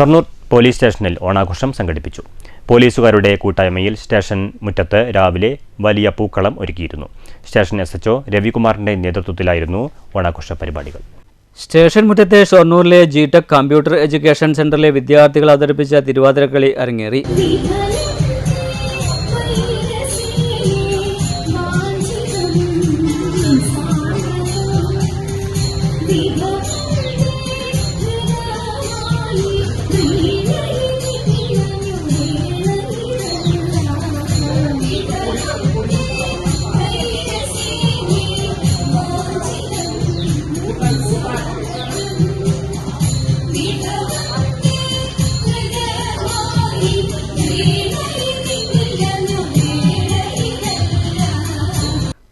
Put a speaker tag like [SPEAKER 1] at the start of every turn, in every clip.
[SPEAKER 1] Shoranur police സ്റ്റേഷനിൽ ഓണാഘോഷം സംഘടിപ്പിച്ചു. പോലീസുകാരുടെ കൂട്ടായ്മയിൽ സ്റ്റേഷൻ മുറ്റത്ത് രാവിലെ വലിയ പൂക്കളം ഒരുക്കിയിരുന്നു. സ്റ്റേഷൻ എസ് എച്ച്ഒ രവികുമാറിന്റെ നേതൃത്വത്തിലായിരുന്നു ഓണാഘോഷ പരിപാടികൾ.
[SPEAKER 2] സ്റ്റേഷൻ മുറ്റത്തെ ഷൊർണൂരിലെ ജിടെക് കമ്പ്യൂട്ടർ എഡ്യൂക്കേഷൻ സെന്ററിലെ വിദ്യാർത്ഥികൾ അവതരിപ്പിച്ച തിരുവാതിരക്കളി അരങ്ങേറി.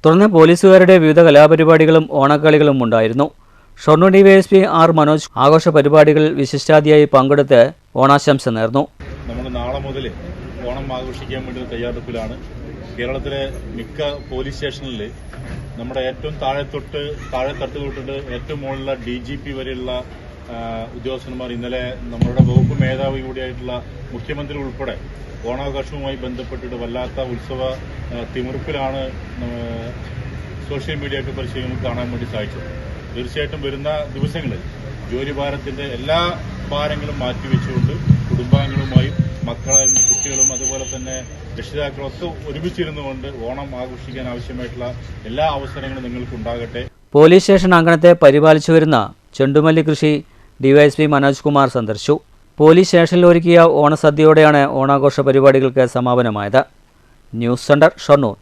[SPEAKER 2] തുടർന്ന് പോലീസുകാരുടെ വിവിധ കലാപരിപാടികളും ഓണക്കളികളും ഉണ്ടായിരുന്നു. ഷൊർണൂർ ഡിവൈഎസ്പി ആർ മനോജ് ആഘോഷ പരിപാടികളിൽ വിശിഷ്ടാതിയായി പങ്കെടുത്ത് ഓണാശംസ നേർന്നു.
[SPEAKER 3] നമ്മൾ നാളെ മുതൽ ഓണം ആഘോഷിക്കാൻ വേണ്ടി തയ്യാറെടുപ്പിലാണ്. കേരളത്തിലെ മിക്ക പോലീസ് സ്റ്റേഷനിൽ നമ്മുടെ ഏറ്റവും താഴെ തൊട്ട് താഴെ തട്ട് തൊട്ടിട്ട് ഏറ്റവും മുകളിലുള്ള ഡി ജി പി വരെയുള്ള ഉദ്യോഗസ്ഥന്മാർ ഇന്നലെ നമ്മളുടെ വകുപ്പ് മേധാവി കൂടിയായിട്ടുള്ള മുഖ്യമന്ത്രി ഉൾപ്പെടെ ഓണാഘോഷവുമായി ബന്ധപ്പെട്ടിട്ട് വല്ലാത്ത ഉത്സവ തിമിർപ്പിലാണ് സോഷ്യൽ മീഡിയ ഒക്കെ പരിശീലനം കാണാൻ വേണ്ടി സാധിച്ചത്. തീർച്ചയായിട്ടും വരുന്ന ദിവസങ്ങളിൽ ജോലിഭാരത്തിന്റെ എല്ലാ ഭാരങ്ങളും മാറ്റിവെച്ചുകൊണ്ട് കുടുംബാംഗങ്ങളുമായും മക്കളും കുട്ടികളും അതുപോലെ തന്നെ രക്ഷിതാക്കളും ഒക്കെ ഒരുമിച്ചിരുന്നുകൊണ്ട് ഓണം ആഘോഷിക്കാൻ ആവശ്യമായിട്ടുള്ള എല്ലാ അവസരങ്ങളും നിങ്ങൾക്ക് ഉണ്ടാകട്ടെ
[SPEAKER 2] പോലീസ് സ്റ്റേഷൻ അങ്കണത്തെ പരിപാലിച്ചു വരുന്ന ചെണ്ടുമല്ലി കൃഷി ഡിവൈഎസ്പി മനോജ് കുമാർ സന്ദർശിച്ചു. പോലീസ് സ്റ്റേഷനിൽ ഒരുക്കിയ ഓണസദ്യയോടെയാണ് ഓണാഘോഷ പരിപാടികൾക്ക് സമാപനമായത്. News centre Shoranur.